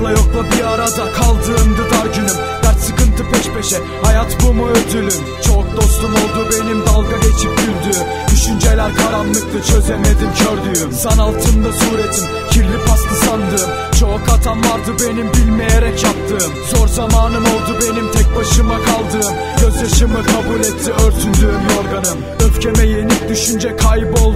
Dostlarla bir arada kaldığımdı dar günüm. Dert sıkıntı peş peşe hayat bu mu ödülüm? Çok dostum oldu benim dalga geçip güldü. Düşünceler karanlıktı çözemedim kördüğüm San altında suretim kirli paslı sandığım Çok hatam vardı benim bilmeyerek yaptığım Zor zamanım oldu benim tek başıma kaldığım Gözyaşımı kabul etti örtündüğüm yorganım. Öfkeme yenik düşünce kayboldu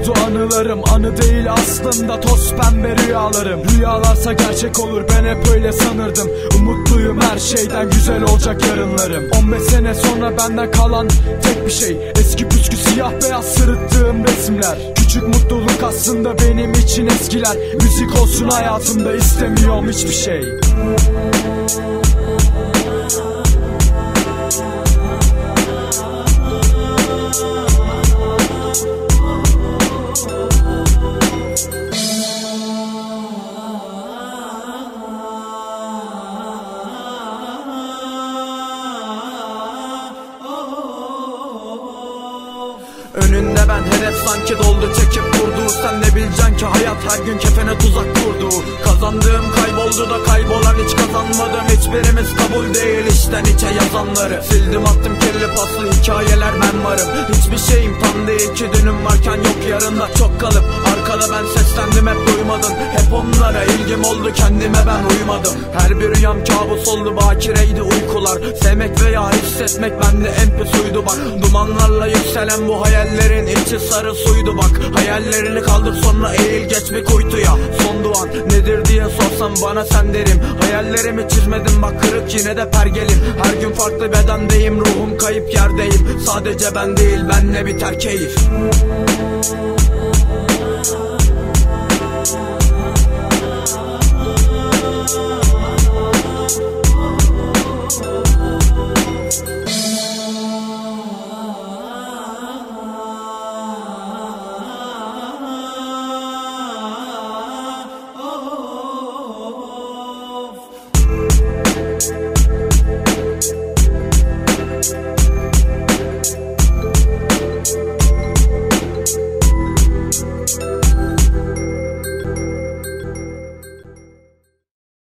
anılarım Anı değil aslında toz pembe rüyalarım. Rüyalarsa gerçek olur ben hep öyle sanırdım. Umutluyum her şeyden güzel olacak yarınlarım. 15 sene sonra benden kalan tek bir şey Eski püskü siyah beyaz sırıttığım resimler. Küçük mutluluk aslında benim için eskiler. Müzik olsun hayatımda istemiyorum hiçbir şey Önünde ben hedef sanki doldu çekip vurdu. Sen de bileceksin ki hayat her gün kefene tuzak kurdu. Kazandığım kayboldu da kaybolan hiç kazanmadım. Hiçbirimiz kabul değil içten içe yazanları. Sildim attım kirli paslı hikayeler ben varım. Hiçbir şeyim tam değil ki dünüm varken yok yarında Çok kalıp arkada ben seslendim hep duymadın. Hep onlara ilgim oldu kendime ben uymadım. Her bir rüyam kabus oldu bakireydi uykular. Sevmek veya hissetmek bende en pis uydu bak. Dumanlarla yükselen bu hayallerin içi sarı suydu bak. Hayallerini kaldır sonra eğil geç bir kuytuya. Son duan nedir diye sorsam bana sen derim. Hayallerimi çizmedim bak kırık yine de pergelim. Her gün farklı bedendeyim ruhum kayıp yerdeyim. Sadece ben değil benle biter keyif